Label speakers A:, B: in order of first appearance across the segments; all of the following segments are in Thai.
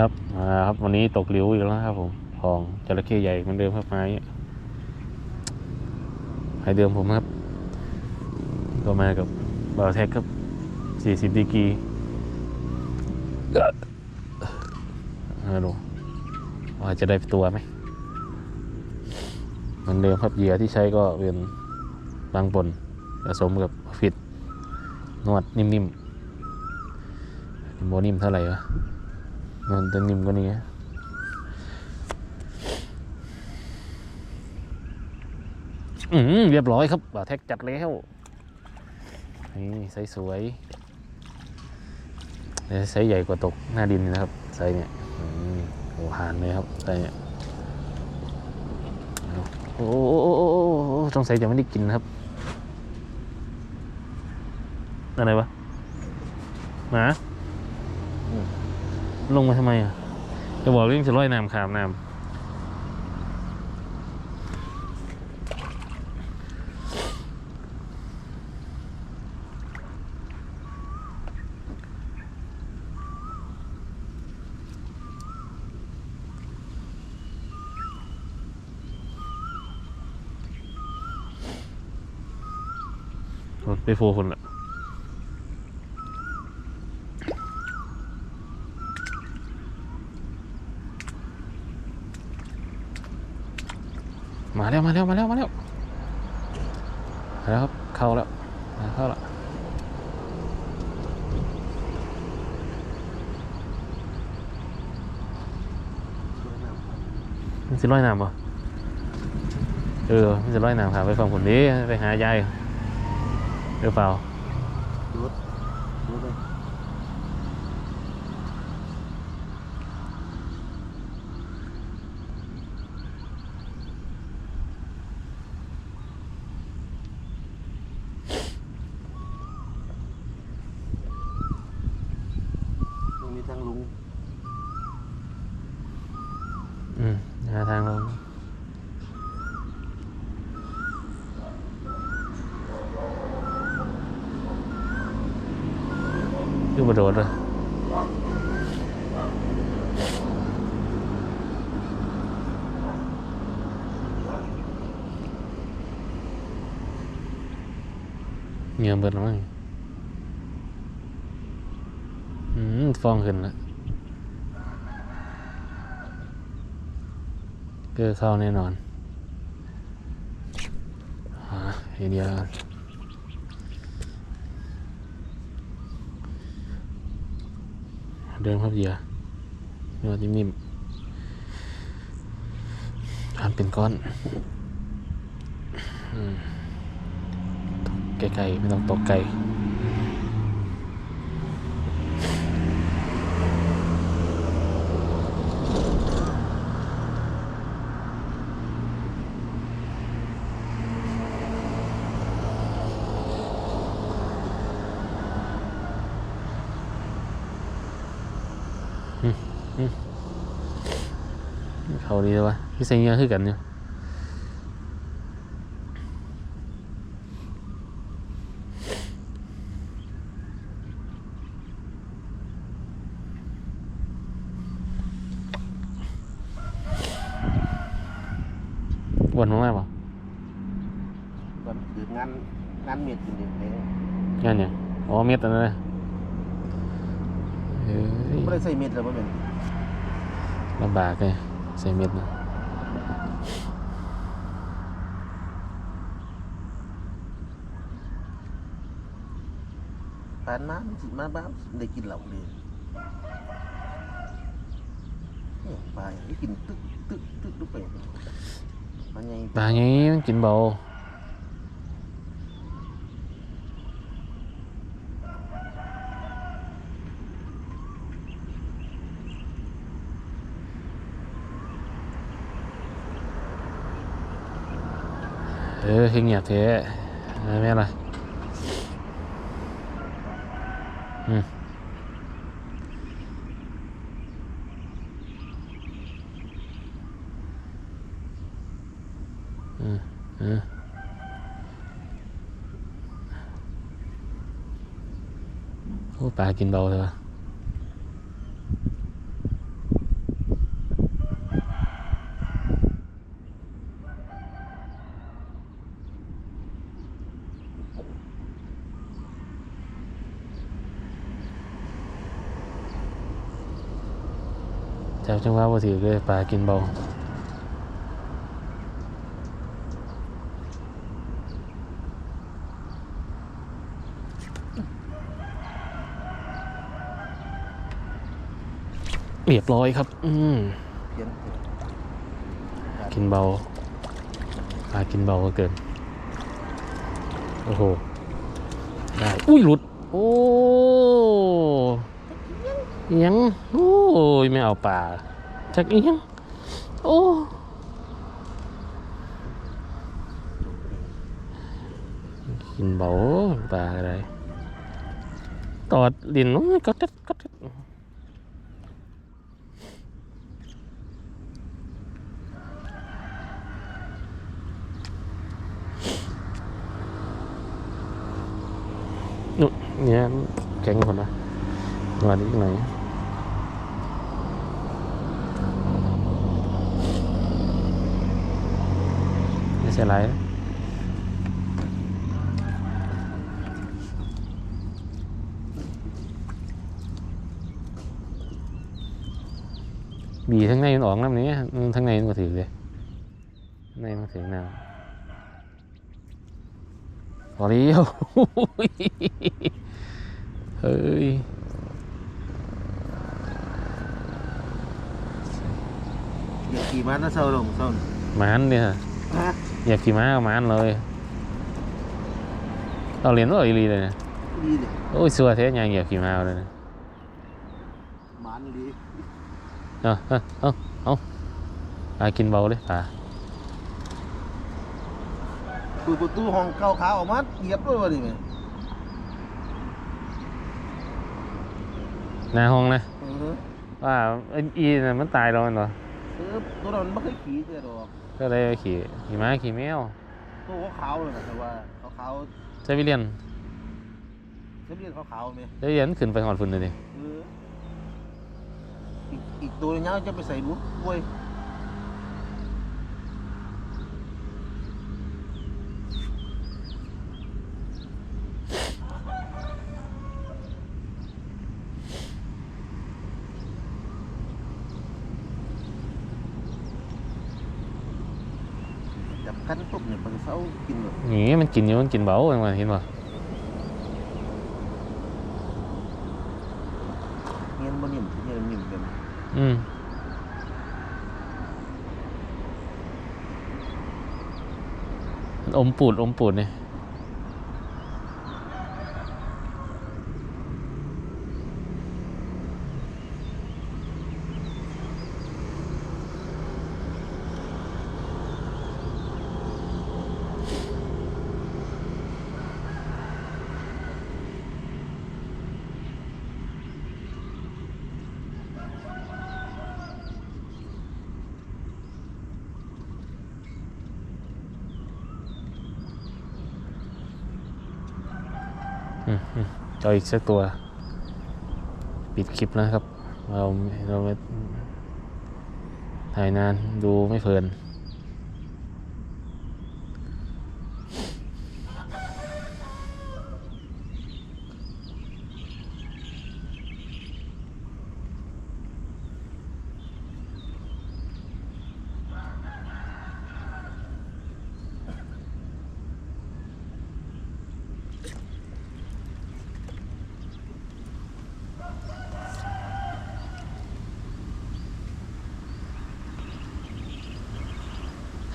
A: ครับมาครับวันนี้ตกหลิวอีกแล้วครับผมของจระเข้ใหญ่เหมือนเดิมครับไม้ไม้เดิมผมครับ ก็มากับบาวแท็กครับ40ดีกีฮัลโหลว่าจะได้ตัวไหมเหมือนเดิมครับเหยื่อที่ใช้ก็เป็นบางปนผสมกับฟิตนวดนิ่มๆโมนิ่มเท่าไหร่วะ มันจะนิ่มกว่านี้อืมเรียบร้อยครับบ่าแท็กจัดแล้วนี่ไซส์สวยเนี่ยไซส์ใหญ่กว่าตกหน้าดินนะครับไซส์เนี่ยโอ้หานเลยครับไซส์เนี่ยโอ้ต้องใส่จะไม่ได้กินนะครับอะไรวะหมา ลงมาทำไมอะจะบอกเรื่องจะร้อยน้ำขามน้ำไปโฟคนละ มาแล้วมาแล้วมาแล้วมาแล้วแล้วครับเข้าแล้วมาเข้าแล้วมันสิร้อยน้ำป่ะเออมันสิร้อยน้ำค่ะไปฟังผลนี้ไปหายายหรือเปล่า
B: รถรถเลย ตรงนี้ทางลุง
A: อืมหา ฟองขึ้นแล้วเกอเข้าแน่นอนหาไอเดียกันเดินครับเหยื่อเนื้อนิ่มๆทานเป็นก้อนอืมตกไกลๆไม่ต้องตกไกล เขาดีเลยวะพี่ใส่เหงื่อคือกันเนี่ยอ้วนมากๆป่ะ
B: ตอนคืองานงานเมียดจริงๆเลย
A: งานเนี่ยงอ๋อเม็ดอันนั้นนะเฮ้ย
B: ไม่ได้ใส่เม็ดเลยว่าเป็น
A: ลำบากเลย ใส่เม็ดนะ
B: ปานมามันสิมาบ้านได้กินเห ล้าเลยเนี่ยปลาอย่างนี้กินตึ๊กตึ๊กตึ๊กตึ๊กไปมันไง
A: ปลาอย่างนี้มันกินเบาเออเฮงเงียบเทะไม่แม่นละอืมอืมอืมโอ้ปลากินเบาเลยวะ จับจังหวะบ่ถือเลยปลากินเบาเรียบร้อยครับ อืมกินเบาปลากินเบาก็เกิน โอ้โห ได้ อุ้ยหลุด โอ้ เอียงโอ้ยไม่เอาปลาจักเอียงโอ้กินเบาปลาอะไรตอดดินโอ้ยก็ตัดก็ตัดนู่นเนี่ยแข็งคนละมาดิไหน อยไม่ใช่ไรบีทั้งในมันออกน้ำนี้อืมทั้งในมันก็ถือเลยข้างในมันถือน้ำพอเลี้ยวเฮ้ย
B: อย่าขี่ม้านะเศร้าลงเศร้า
A: หมันเนี่ย
B: ฮะ
A: อยากขี่ม้าก็หมันเลยเราเรียนว่าอีหลีเลยนะ
B: ดีเลย
A: โอ้ยสัวเทสยังอยากขี่ม้าเลยนะ
B: หมันดี
A: เอาเอาเอาเอาปลากินเบาเลยปลา
B: เปิดประตูห้องเก้าขาออกมาเหยียบด้วยวะนี่แม่
A: หน้าห้องนะ
B: เออ
A: ว่าไอ้อีน่ะมันตายแล้วมันเหรอ
B: เออตัวนั้นมันไม่เคยขี่เสียดอก
A: ก็เลยเอาขี่ขี่ม้าขี่แมว
B: ตัวขาวๆเลยนะแต่ว่าขาว
A: ใช้วิเลียน
B: ๆเส้นเลือดขาวๆไหม
A: ใช้วิเลียนขึ้นไปหอดฝุ่นเลยดิ
B: เอออีกอีกตัวนึงจะไปใส่บุ้กล้วย จับคันปุ๊บเนี่ยมันเศร้ากินเลย
A: นี่มันกินอยู่มันกินเบาจังหวะเห็นป่ะ
B: เงี้ยมันนิ่มเงี้ยมันนิ่มกัน
A: อืมมันอมปูดอมปูดเนี่ย เอาอีกสักตัว ปิดคลิปนะครับ เราเราไม่ถ่ายนานดูไม่เพลิน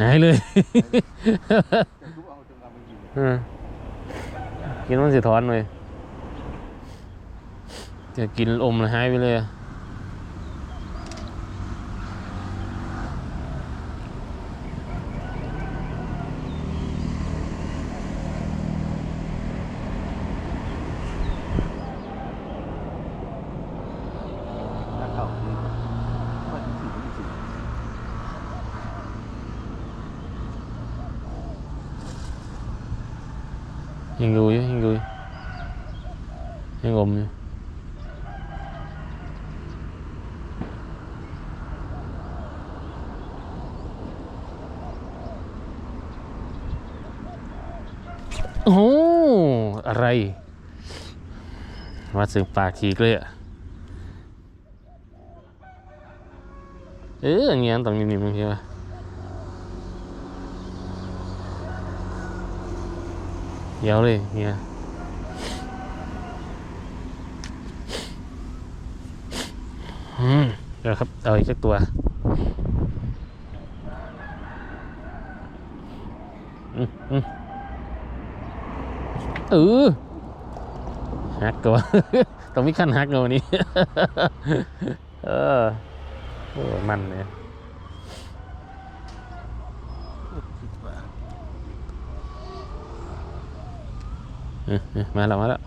A: หายเลยเออกินมันสิถอนเลยจะกินอมแล้วหายไปเลยอะ
B: ถ้าเข้าคือมันถึงที่สุด
A: ยังดูอยู่ยังดูอยู่ยังอมอยู่โอ้อะไรมาถึงปากทีกเลยอะเอออย่างเงี้ยต้องนิ่มๆบางทีว่ะ เดี๋ยวเลยเงี้ยอืมเดี๋ยวครับ เอาอีกสักตัว อืมอืมเออฮักตัวต้องมีขั้นฮักเงาวันนี้ เออโอ้มันเลย
B: คิดว่า